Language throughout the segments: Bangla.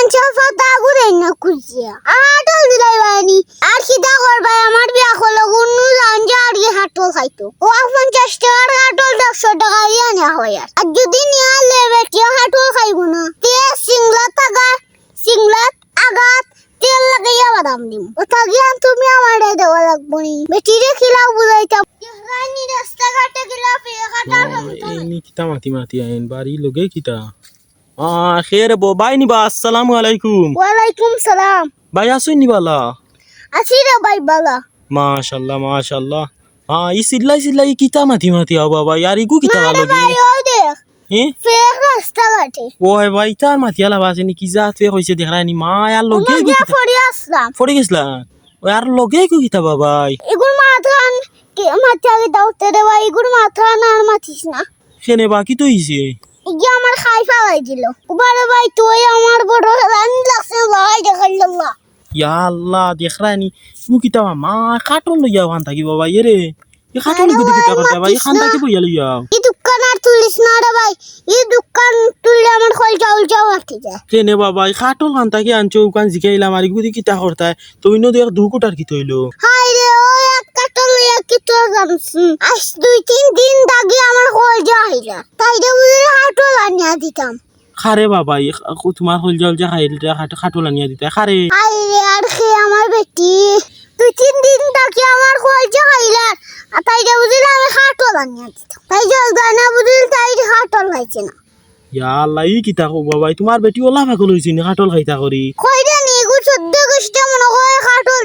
মানুষের ফাতা ঘুরেন না খুঁজিয়া আটল দিলাই বানি আর খিদা করবাই আমার বিয়া হলো গুন্নু যান যে আর কি হাটো খাইতো ও পঞ্চাশ টাকার হাটো দেড়শো টাকা দিয়া না হয় আর যদি নিয়া লেবে কি হাটো খাইব না তে সিংলা তাগা সিংলা আঘাত তেল লাগাইয়া বাদাম দিম ও থাকিয়া তুমি আমার দেওয়া লাগবো নি বেটি রে খিলাও বুঝাইতাম রাস্তাঘাটে গিলা পেয়ে কাটার এই নি কিতা মাতি মাতি আইন বাড়ি লগে কিতা? আ খের বো বাই নিবা আসসালামু আলাইকুম। ওয়ালাইকুম সালাম। ভাই আসুন নিবালা আছি রে ভাই বালা। মাশাল্লাহ মাশাল্লাহ। আ ই সিল্লাই সিল্লাই কিতা মাতি মাতি আও বাবা ইয়ার ইগু কিতা আরে লগে ভাই ওই ওই ভাই তার মাতি আলা বাসে নি কি জাত ফে কইছে দেখরানি মা ইয়ার লগে কিতা? ফরি আসলাম। পড়ে গেছলা? ও আর লগে গু কিতা বাবাই এগুর মাথান কে মাথা আগে দাওতে রে ভাই এগুর মাথা না আর মাথিস না। খেনে বাকি তো হইছে। খাই ফেলাই দিল ওবারে ভাই তুই আমার বড় রানি লাগছে ভাই দেখাইল্লাহ ইয়া আল্লাহ দেখরানি ইগু কিতা মা কাটন লইয়া ওখান থাকি বাবা এরে এ কাটন গুদি কিতা করতে ভাই এখান থাকি বইয়া লইয়া এই দোকান আর তুলিস না রে ভাই এই দোকান তুললে আমার খল চাউল চাও আটকে যায়। কেনে বাবা এই খাটল খান তাকে আনছো ওখান জিকাইলাম আর গুদি কিতা করতায় তো অন্য দেখ দু কোটার কি তৈলো হাই রে ও এক কাটল কি আজ দুই তিন দিন দাগি আমার খল যা হইলা তাই রে বুঝলে হাটল আনিয়া দিতাম। খারে বাবা তোমার হল জল যা খাইল খাটল আনিয়া দিতে। খারে। হাই রে আর খে আমার বেটি। দুই তিন দিন দাগি আমার যা হইলা আর তাই রে বুঝলে আমি হাটল আনিয়া দিতাম। তাই জল গানা বুঝলে তাই রে হাটল খাইছে না। ইয়া আল্লাহ ই কিতা কো বাবা তোমার বেটি ওলা ভাগল হইছে নি খাটল খাইতা করি।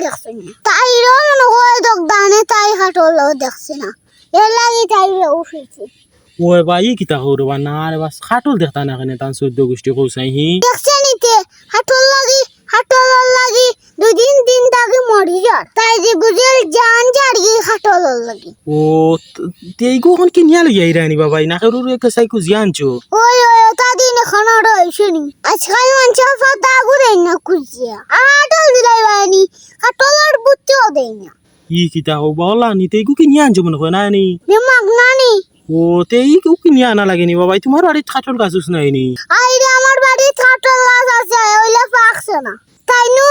দেখছে না। তাইরও মনে হয় দগদানে তাই হাটল দেখছে না। এর লাগি তাইরে উঠেছে। ওই বা ই কিতা করো বা না রে বাস খাটল দেখতা না কেনে তান চোদ্দ গোষ্ঠী কৌসাই হি? দেখছে নিতে হাটল লাগি হাটল লাগি দুদিন দিন দাগে মরি যার। তাই যে বুঝেল জান জারি হাটল লাগি। ও তেই গোখন কি নিয়া লইয়া ইরানি বাবা না করু কে সাই কু জিয়ানছো ওই ওই তা দিন এখন রয়েছে নি। আজকাল মানুষ ফাতা ঘুরে না আর হাটল দিলাই আর বুঝতেও দেয় না। ই কিতা হো বলা নি তেই কু নিয়া আনছো মনে হয় না? নি দিমাগ নানি ও তেই কু কি নিয়া আনা লাগেনি বাবা তোমার বাড়িতে খাটল গাছুস নাই নি? আইরে আমার বাড়ি খাটল গাছ আছে ওইলে পাকছে না। তাই নু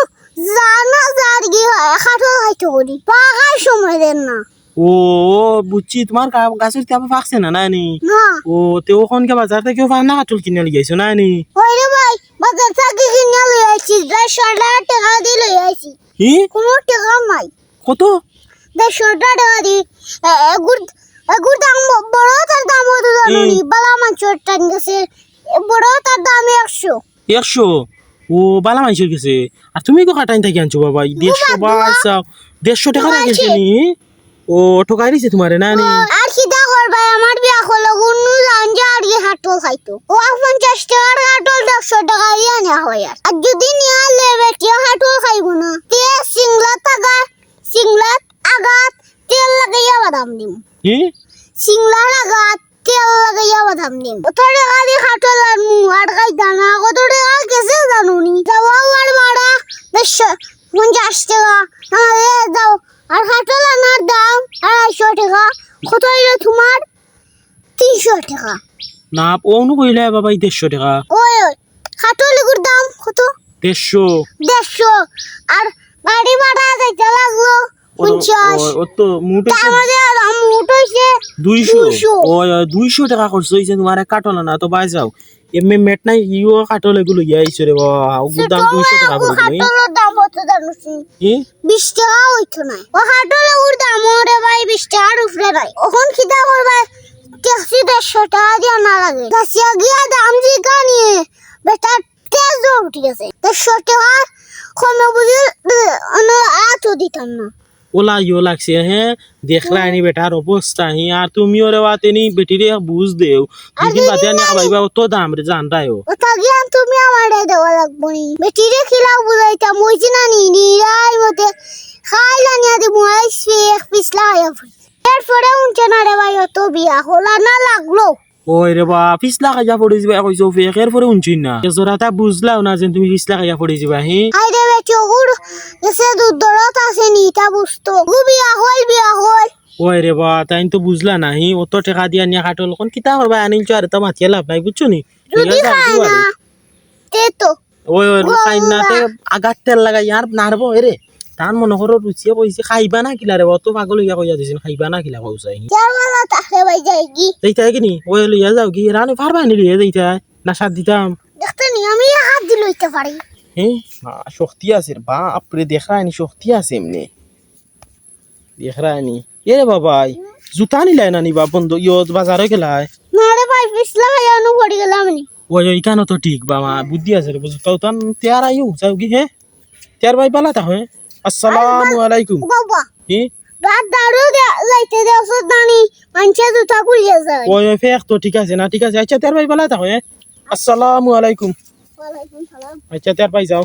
জানা যার কি হয় খাটল খাইতে করি পাকার সময় দেন না। ও ও, বুঝছি তোমার গাছের কাপে ফাঁকছে না নানি না? ও তে ওখান কে বাজার থেকে ফাঁক না কাটল কিনে লিয়াইছো নানি ওইরে ভাই বাজার থেকে কিনে লই আইছি দেড়শো টাকা টাকা দিয়ে লই আইছি। হি কোনো টাকা নাই। কত? দেড়শো টাকা দি। এগুর এগুর দাম বড় তার দাম হতো জানি বালা মাংসের টান গেছে। বড় তার দাম একশো। একশো? ও বালা মাইসের গেছে। আর তুমি কো কাটাইন থাকি আনছো বাবা দেড়শো বাসাও দেড়শো টাকা নি? ও ঠকাই দিছে তোমারে নানি আর খিদা করবা আমার বিয়া হলো গুন্নু লাঞ্জা আর কি হাটল খাইতো। ও পঞ্চাশ টাকার হাটল দেড়শো টাকা দিয়ে নেওয়া হয় আর। আর যদি নিয়ে আলে বেটিয়া হাটল খাইব না। তে সিংলাত আগাত সিংলাত আগাত তেল লাগাইয়া বাদাম দিম। হি সিংলার আগাত তেল লাগাইয়া বাদাম দিম। কত টাকা দিয়ে হাটল আর খাইতা না কত টাকা গেছে জানুনি যাওয়া আর ভাড়া দেড়শো পঞ্চাশ টাকা। আমাদের দাও। আর হাটল আনার দাম আড়াইশো টাকা। কত হইল তোমার? তিনশো টাকা। না অনু কইলে বাবা দেড়শো টাকা। ওই ওই হাটল এগুর দাম কত? দেড়শো। দেড়শো। আর গাড়ি ভাড়া যাইতে লাগল পঞ্চাশ। তো মুট মধ্যে দাম দুইশো। দুইশো। টাকা খরচ হয়েছে তোমার কাটল না তো বাই যাও। এমনি মেট নাই ইও কাটল এগুলো ইয়ে আইছো রে বাবা ওগুলোর দাম দুইশো টাকা করে কত জানুছি হি বিশ টাকা হইতো না। ও হাটল এগুর দাম ভাই বিশ টাকার উপরে নাই ওখন খিদা করবা ট্যাক্সি টাকা দিয়া না লাগে। দাসিয়া গিয়া দাম জিগা নিয়ে বেটার তেজ উঠে গেছে। দেড়শো টাকা কোনো বুঝি আতো দিতাম না। ওলা ইও লাগছে হ্যাঁ দেখলা আনি বেটার অবস্থা হি। আর তুমি ওরে বাতে নি বেটি রে বুঝ দেও। দিদিন বাতে আনি খাবাইবা তো দাম রে জান রায়ও ওটা গিয়া তুমি আমার দেওয়া লাগবো নি। বেটিরে খিলাও বুঝাইতাম ওইছি না নি নিরাই মতে খাই জানিয়া দিব আইসি এক পিছলা হইয়া ফুরি এরপরে উনছে না রে ভাই অত বিয়া হলা না লাগল। ওই রে বা পিছলা খাইয়া পড়ে যাবা কইছো ফেকের পরে উনছিন না। জোরাটা বুঝলাও না যে তুমি পিছলা খাইয়া পড়ে যাবা হি। আই রে বেটি এসে দুধ দরত আছে নি তা বুঝতো। গু বিয়া হল বিয়া হল। ওই রে বা তাই তো বুঝলা না হি অত টাকা দিয়া নিয়া কাটল কোন কিতা করবা আনিল আর তো মাথিয়া লাভ নাই বুঝছ নি? তে তো। ওই ওই খাই না তে আগার তেল লাগাই আর নারবো এরে তার মনে করো রুচিয়ে কইছে খাইবা না কিলা রে অত পাগল হইয়া কইয়া দিছেন খাইবা না কিলা কইছাই দেইতা কি? নি ওই লইয়া যাও কি রানি পারবা নি লিয়ে দেইতা না সাথ দিতাম। দেখতে নি আমি হাত দিল হইতে পারি হ্যাঁ শক্তি আছে বাপরে দেখায়নি শক্তি আছে এমনি। দেখায়নি এ রে বাবাই জুতা নিলাই না নিবা বন্ধু? ইয় বাজারে গেলাই। না রে ভাই পিছলা খাই আনু পড়ে গেলাম নি। ওই ওই কেন তো ঠিক বা মা বুদ্ধি আছে রে জুতা উতান তেয়ার আইউ যাও কি হ্যাঁ তেয়ার ভাই পালা তা হ্যাঁ আসসালামু আলাইকুম। বাবা কি? রাত দারু যাইতে দেওস দানি মানুষের জুতা খুলিয়ে যায় ওই ফেক তো ঠিক আছে না ঠিক আছে আচ্ছা তেয়ার ভাই পালা তা হ্যাঁ আসসালামু আলাইকুম। আচ্ছা তার পাই যাও।